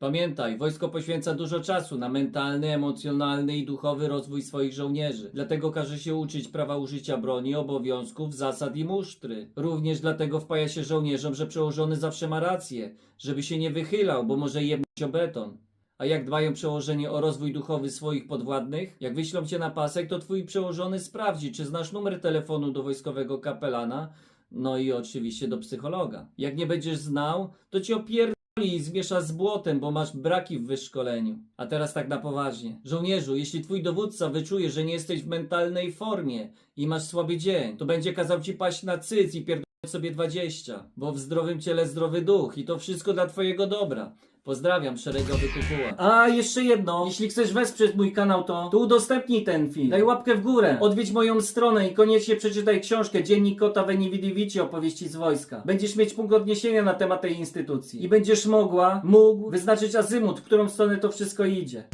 Pamiętaj, wojsko poświęca dużo czasu na mentalny, emocjonalny i duchowy rozwój swoich żołnierzy. Dlatego każe się uczyć prawa użycia broni, obowiązków, zasad i musztry. Również dlatego wpaja się żołnierzom, że przełożony zawsze ma rację, żeby się nie wychylał, bo może jebnąć o beton. A jak dbają przełożeni o rozwój duchowy swoich podwładnych? Jak wyślą cię na pasek, to twój przełożony sprawdzi, czy znasz numer telefonu do wojskowego kapelana, no i oczywiście do psychologa. Jak nie będziesz znał, to cię opier i zmiesza z błotem, bo masz braki w wyszkoleniu. A teraz tak na poważnie. Żołnierzu, jeśli twój dowódca wyczuje, że nie jesteś w mentalnej formie i masz słaby dzień, to będzie kazał ci paść na cyc i pierdolać sobie 20, bo w zdrowym ciele zdrowy duch i to wszystko dla twojego dobra. Pozdrawiam, szeregowy kukuła. A, jeszcze jedno. Jeśli chcesz wesprzeć mój kanał, to, to udostępnij ten film. Daj łapkę w górę. Odwiedź moją stronę i koniecznie przeczytaj książkę Dziennik Kota Weniwidiwici opowieści z wojska. Będziesz mieć punkt odniesienia na temat tej instytucji. I będziesz mogła, mógł wyznaczyć azymut, w którą stronę to wszystko idzie.